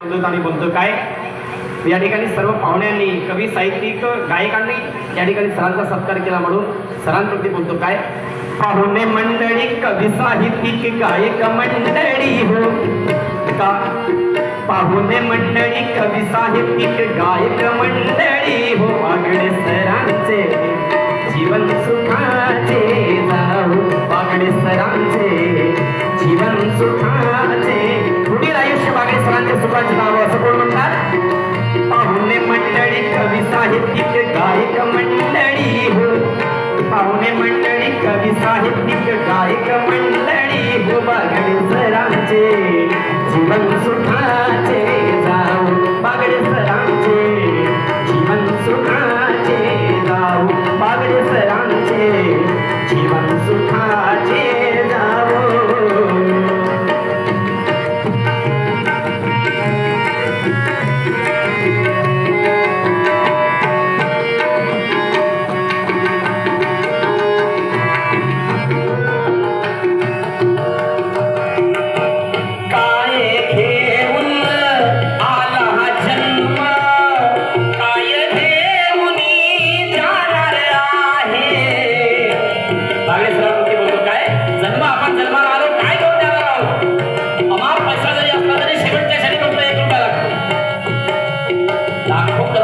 आणि बोलतो काय? या ठिकाणी सर्व पाहुण्यांनी कवी साहित्यिक गायकांनी या ठिकाणी सरांचा सत्कार केला म्हणून सरांप्रती बोलतो काय? पाहुणे मंडळी कवी साहित्यिक गायक मंडळी हो. का? पाहुणे मंडळी कवी साहित्यिक गायक मंडळी साहित्यिक गायक मंडळी हो. पाहुणे मंडळी कवी साहित्यिक गायक मंडळी हो. बागडे सरांचे जीवन सुखाचे जाऊ बागडे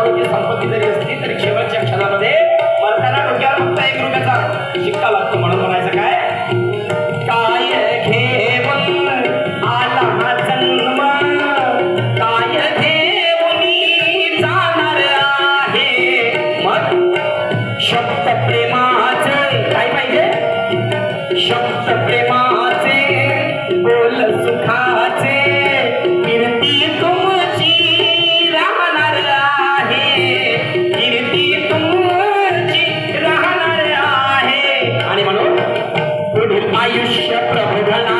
म्हणजे संपत्ती जरी असली तरी शेवटच्या क्षणामध्ये मरताना डोक्यावर फक्त एक रुपयाचा शिक्का लागतो म्हणून म्हणायचं काय शब्द प्रेमाचे बोल देशप्रभूला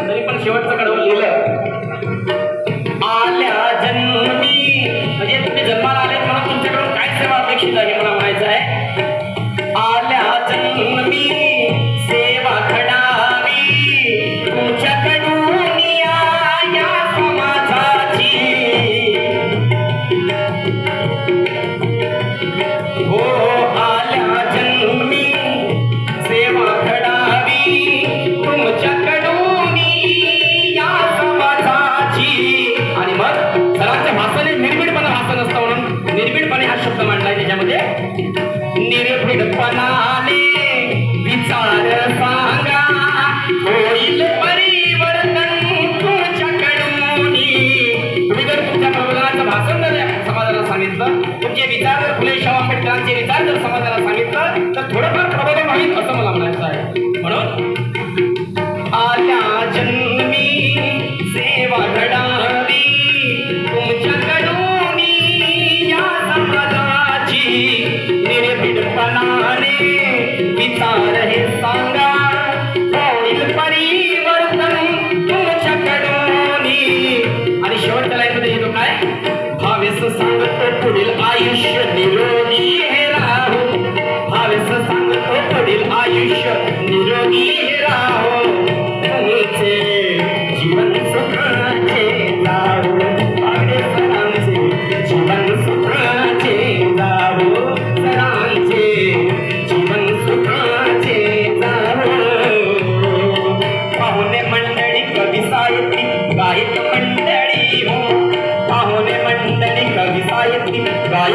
तरी पण शेवटचं कडवं लिहिलंय निर्भीडपणाने विचार सांगा.